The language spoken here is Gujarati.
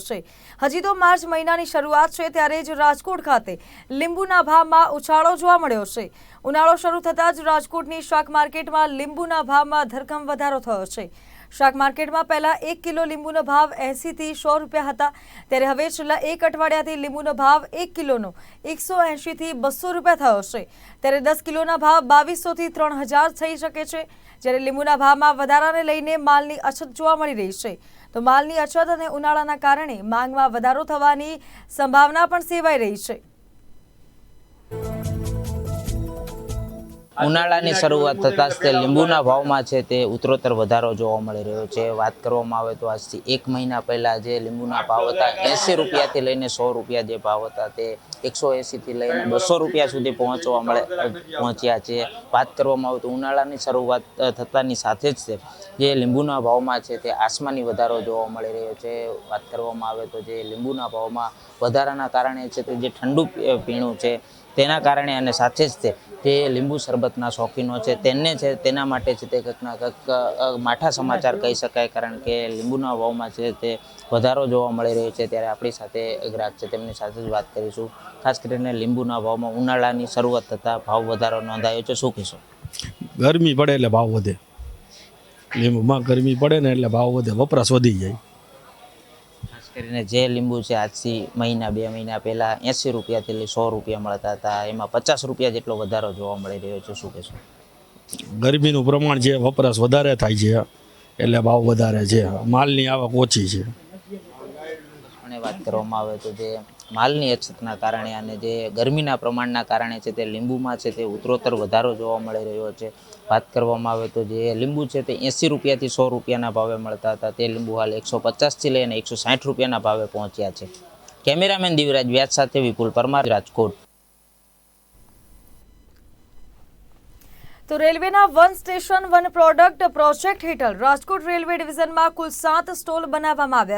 છે હજી તો માર્ચ મહિનાની શરૂઆત છે ત્યારે જ રાજકોટ ખાતે લીંબુના ભાવમાં ઉછાળો જોવા મળ્યો છે. ઉનાળો શરૂ થતાં જ રાજકોટની શાક માર્કેટમાં લીંબુના ભાવમાં ધરખમ વધારો થયો છે. શાક માર્કેટમાં પહેલાં એક કિલો લીંબુનો ભાવ એંસીથી સો રૂપિયા હતા. ત્યારે હવે છેલ્લા એક અઠવાડિયાથી લીંબુનો ભાવ એક કિલોનો એકસો એંશીથી બસો રૂપિયા થયો છે. ત્યારે દસ કિલોના ભાવ બાવીસોથી ત્રણ હજાર થઈ શકે છે. જ્યારે લીંબુના ભાવમાં વધારાને લઈને માલની અછત જોવા મળી રહી છે. તો માલની અછત અને ઉનાળાના કારણે માંગમાં વધારો થવાની સંભાવના પણ સેવાઈ રહી છે. ઉનાળાની શરૂઆત થતાં જ તે લીંબુના ભાવમાં છે તે ઉત્તરોત્તર વધારો જોવા મળી રહ્યો છે. વાત કરવામાં આવે તો આજથી એક મહિના પહેલાં જે લીંબુના ભાવ હતા એંસી રૂપિયાથી લઈને સો રૂપિયા જે ભાવ હતા તે એકસો એંસીથી લઈને બસો રૂપિયા સુધી પહોંચવા મળે પહોંચ્યા છે. વાત કરવામાં આવે તો ઉનાળાની શરૂઆત થતાંની સાથે જ તે જે લીંબુના ભાવમાં છે તે આસમાની વધારો જોવા મળી રહ્યો છે. વાત કરવામાં આવે તો જે લીંબુના ભાવમાં વધારાના કારણે છે તે જે ઠંડુ પીણું છે તેના કારણે અને સાથે જ તે લીંબુ શરબતના શોખીનો છે. તેને છે, તેના માટે છે તે કંઈકના કંઈક માઠા સમાચાર કહી શકાય, કારણ કે લીંબુના ભાવમાં છે તે વધારો જોવા મળી રહ્યો છે. ત્યારે આપણી સાથે ગ્રાહક છે, તેમની સાથે જ વાત કરીશું. ખાસ કરીને લીંબુના ભાવમાં ઉનાળાની શરૂઆત થતાં ભાવ વધારો નોંધાયો છે. શું કહેશો? ગરમી પડે એટલે ભાવ વધે. લીંબુમાં ગરમી પડે ને એટલે ભાવ વધે, વપરાશ વધી જાય. કરીને જે લીંબુ છે આજથી મહિના, બે મહિના પહેલાં એંસી રૂપિયાથી લઈ સો રૂપિયા મળતા હતા. એમાં પચાસ રૂપિયા જેટલો વધારો જોવા મળી રહ્યો છે. શું કહેશો? ગરમીનું પ્રમાણ જે વપરાશ વધારે થાય છે, એટલે ભાવ વધારે છે. માલની આવક ઓછી છે. અને વાત કરવામાં આવે તો જે માલની અછતના કારણે અને જે ગરમીના પ્રમાણના કારણે છે તે લીંબુમાં છે તે ઉત્તરોત્તર વધારો જોવા મળી રહ્યો છે. વાત કરવામાં આવે તો જે લીંબુ છે તે એંસી રૂપિયાથી સો રૂપિયાના ભાવે મળતા હતા. તે લીંબુ હાલ એકસો પચાસથી લઈને એકસો સાઠ રૂપિયાના ભાવે પહોંચ્યા છે. કેમેરામેન દિવરાજ વ્યાસ સાથે વિપુલ પરમાર, રાજકોટ. તો રેલવેના one station one product project હેઠળ રાજકોટ રેલવે ડિવિઝનમાં કુલ સાત સ્ટોલ બનાવવામાં આવ્યા